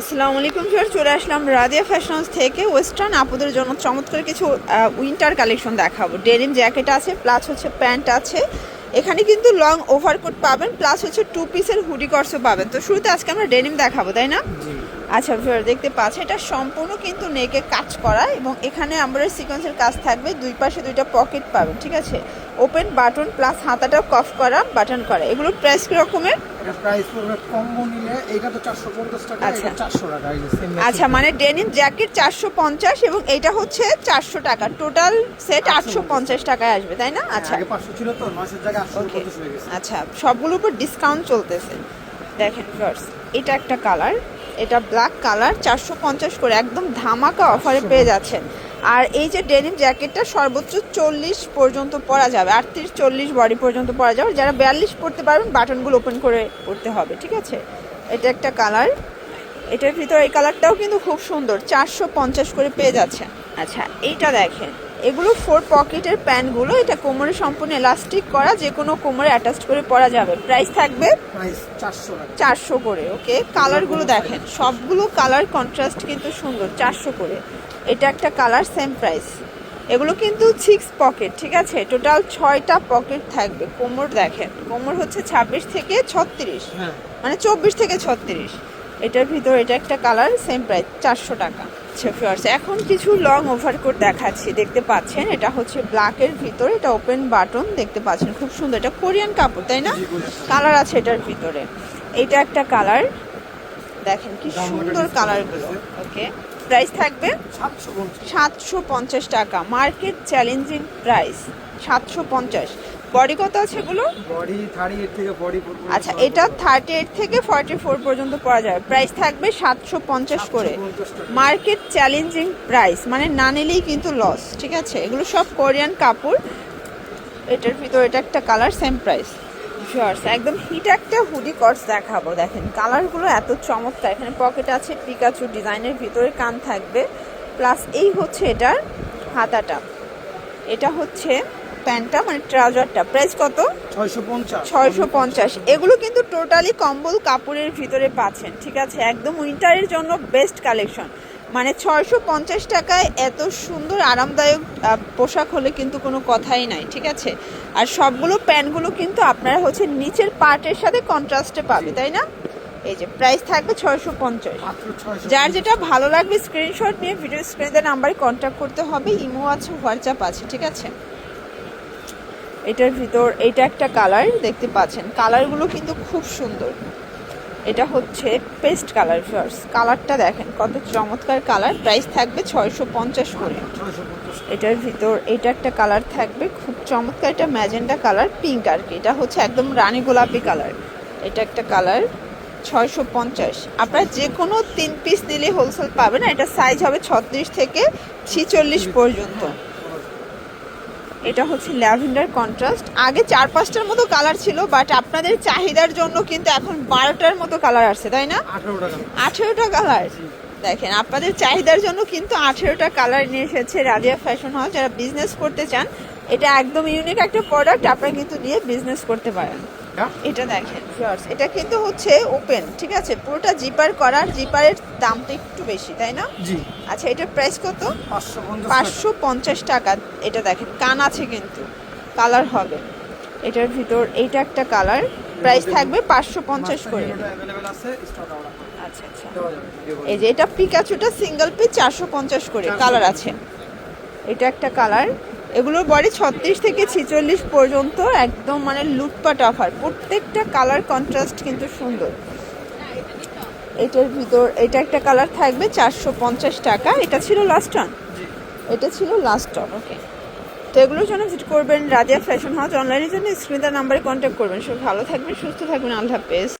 আসসালামু আলাইকুম স্যার চলে আসলাম রাদিয়া ফ্যাশনস থেকে। ওয়েস্টার্ন আপুদের জন্য চমৎকার কিছু উইন্টার কালেকশন দেখাবো। ডেনিম জ্যাকেট আছে প্লাস হচ্ছে প্যান্ট আছে। এখানে কিন্তু লং ওভারকোট পাবেন প্লাস হচ্ছে টু পিসের হুডি কর্সও পাবেন। তো শুরুতে আজকে আমরা ডেনিম দেখাবো, তাই না? আচ্ছা ভিউয়ার দেখতে পাচ্ছেন এটা সম্পূর্ণ কিন্তু নেকে কাজ করা এবং এখানে আমরা সিকোয়েন্সের কাজ থাকবে দুই পাশে দুইটা পকেট পাবেন ঠিক আছে? ওপেন বাটন প্লাস হাতাটা কফ করা বাটন করা এগুলো প্রাইস কি রকমের এটা প্রাইস পড়বে কম্বো নিলে এইটা তো চারশো পঞ্চাশ টাকা আচ্ছা। এটা চারশো টাকা এই আচ্ছা মানে ডেনিম জ্যাকেট চারশো পঞ্চাশ এবং এটা হচ্ছে চারশো টাকা টোটাল সেট আটশো পঞ্চাশ টাকায় আসবে তাই না? আচ্ছা। আগে পাঁচশো ছিল তো হয়ে গেছে। আচ্ছা সবগুলোর উপর ডিসকাউন্ট চলতেছে। দেখেন ফার্স্ট এটা একটা কালার এটা ব্ল্যাক কালার চারশো পঞ্চাশ করে একদম ধামাকা অফারে পেয়ে যাচ্ছেন। আর এই যে ডেনিম জ্যাকেটটা সর্বোচ্চ চল্লিশ পর্যন্ত পরা যাবে আটত্রিশ চল্লিশ বডি পর্যন্ত পরা যাবে। যারা বিয়াল্লিশ পড়তে পারবেন বাটনগুলো ওপেন করে পড়তে হবে ঠিক আছে? এটা একটা কালার এটার ভিতরে এই কালারটাও কিন্তু খুব সুন্দর চারশো পঞ্চাশ করে পেয়ে যাচ্ছেন। আচ্ছা এইটা দেখেন। এগুলো ফোর পকেটের প্যান্টগুলো এটা কোমরে সম্পূর্ণ এলাস্টিক করা যে কোনো কোমরে অ্যাটাচ করে পরা যাবে। প্রাইস থাকবে চারশো করে ওকে কালারগুলো দেখেন সবগুলো কালার কন্ট্রাস্ট কিন্তু সুন্দর চারশো করে। এটা একটা কালার সেম প্রাইস এগুলো কিন্তু সিক্স পকেট ঠিক আছে? টোটাল ছয়টা পকেট থাকবে কোমর দেখেন। কোমর হচ্ছে ছাব্বিশ থেকে ছত্রিশ। হ্যাঁ। মানে চব্বিশ থেকে ছত্রিশ। এটার ভিতর এটা একটা কালার সেম প্রাইস চারশো টাকা। আচ্ছা এখন কিছু লং ওভার ওভারকোট দেখাচ্ছি, দেখতে পাচ্ছেন? এটা হচ্ছে ব্ল্যাকের ভিতর, এটা ওপেন বাটন দেখতে পাচ্ছেন, খুব সুন্দর। এটা কোরিয়ান কাপড়, তাই না? কালার আছে এটার ভিতরে। এটা একটা কালার, দেখেন কি সুন্দর কালারগুলো ওকে প্রাইস থাকবে সাতশো পঞ্চাশ টাকা। মার্কেট চ্যালেঞ্জিং প্রাইস সাতশো পঞ্চাশ। বডি কত আছে এগুলো? বডি থেকে আচ্ছা এটা থার্টি এইট থেকে ফর্টি ফোর পর্যন্ত পড়া যাবে প্রাইস থাকবে সাতশো পঞ্চাশ করে। মার্কেট চ্যালেঞ্জিং প্রাইস মানে না নিলেই কিন্তু লস ঠিক আছে? এগুলো সব কোরিয়ান কাপড়। এটার ভিতর এটা একটা কালার সেম প্রাইস শর্টস একদম হিট একটা হুডি কটস দেখাবো দেখেন। কালারগুলো এত চমৎকার। এখানে পকেট আছে পিকাচু ডিজাইনের ভিতরে কান থাকবে। প্লাস এই হচ্ছে এটার হাতাটা। এটা হচ্ছে প্যান্টটা মানে ট্রাউজারটা প্রাইস কত? ছয়শো পঞ্চাশ। এগুলো কিন্তু টোটালি কম্বল কাপড়ের ভিতরে পাচ্ছেন ঠিক আছে? একদম উইন্টারের জন্য বেস্ট কালেকশন। মানে ছয়শো পঞ্চাশ টাকায় এত সুন্দর আরামদায়ক পোশাক হলে কিন্তু কোনো কথাই নাই ঠিক আছে? আর সবগুলো প্যান্টগুলো কিন্তু আপনারা হচ্ছে নিচের পার্টের সাথে কন্ট্রাস্টে পাবে তাই না? এই যে প্রাইস থাকবে ছয়শো পঞ্চাশ। যার যেটা ভালো লাগবে স্ক্রিনশট নিয়ে ভিডিও স্ক্রিনে নাম্বারে কন্ট্যাক্ট করতে হবে। ইমো আছে হোয়াটসঅ্যাপ আছে ঠিক আছে? এটার ভিতর, এটা একটা কালার দেখতে পাচ্ছেন। কালারগুলো কিন্তু খুব সুন্দর। এটা হচ্ছে পেস্ট কালার ফার্স কালারটা দেখেন, কত চমৎকার কালার প্রাইস থাকবে ছয়শো পঞ্চাশ করে। এটার ভিতর, এটা একটা কালার থাকবে, খুব চমৎকার এটা ম্যাজেন্ডা কালার পিঙ্ক আর কি। এটা হচ্ছে একদম রানী গোলাপি কালার এটা একটা কালার ছয়শো পঞ্চাশ। আপনারা যে কোনো তিন পিস নিলে হোলসেল পাবেন এটা সাইজ হবে ছত্রিশ থেকে ছিচল্লিশ পর্যন্ত। এটা হচ্ছে ল্যাভেন্ডার কন্ট্রাস্ট। আগে চার পাঁচটার মতো কালার ছিল বাট আপনাদের চাহিদার জন্য কিন্তু এখন বারোটার মতো কালার আসছে তাই না? আঠেরোটা কালার। দেখেন আপনাদের চাহিদার জন্য কিন্তু আঠেরোটা কালার নিয়ে এসেছে রাজিয়া ফ্যাশন হাউস। যারা বিজনেস করতে চান এটা একদম ইউনিক একটা প্রোডাক্ট আপনারা কিন্তু নিয়ে বিজনেস করতে পারেন। হ্যাঁ? এটা দেখেন ভিউয়ার্স এটা কিন্তু হচ্ছে ওপেন ঠিক আছে? পুরোটা জিপার করার জিপারের দামটা একটু বেশি তাই না? জি। আচ্ছা এটার প্রাইস কত? পাঁচশো পঞ্চাশ টাকা। এটা দেখেন কান আছে কিন্তু কালার হবে। এটার ভিতর এইটা একটা কালার প্রাইস থাকবে পাঁচশো পঞ্চাশ করে। আচ্ছা আচ্ছা। এই যে এটা পিকাচুটা সিঙ্গেল পিস চারশো পঞ্চাশ করে কালার আছে। এটা একটা কালার এগুলোর বডি ছত্রিশ থেকে ছিচল্লিশ পর্যন্ত একদম মানে লুটপাট অফার প্রত্যেকটা কালার কন্ট্রাস্ট কিন্তু সুন্দর। এটার ভিতর, এটা একটা কালার থাকবে চারশো পঞ্চাশ টাকা। এটা ছিল লাস্ট টান এটা ছিল লাস্ট টন ওকে তো এগুলোর জন্য ভিজিট করবেন রাজিয়া ফ্যাশন হাউস অনলাইনের জন্য স্ক্রিনের নাম্বারে কন্ট্যাক্ট করবেন। সব ভালো থাকবেন, সুস্থ থাকবেন। আল্লাহ হাফেজ।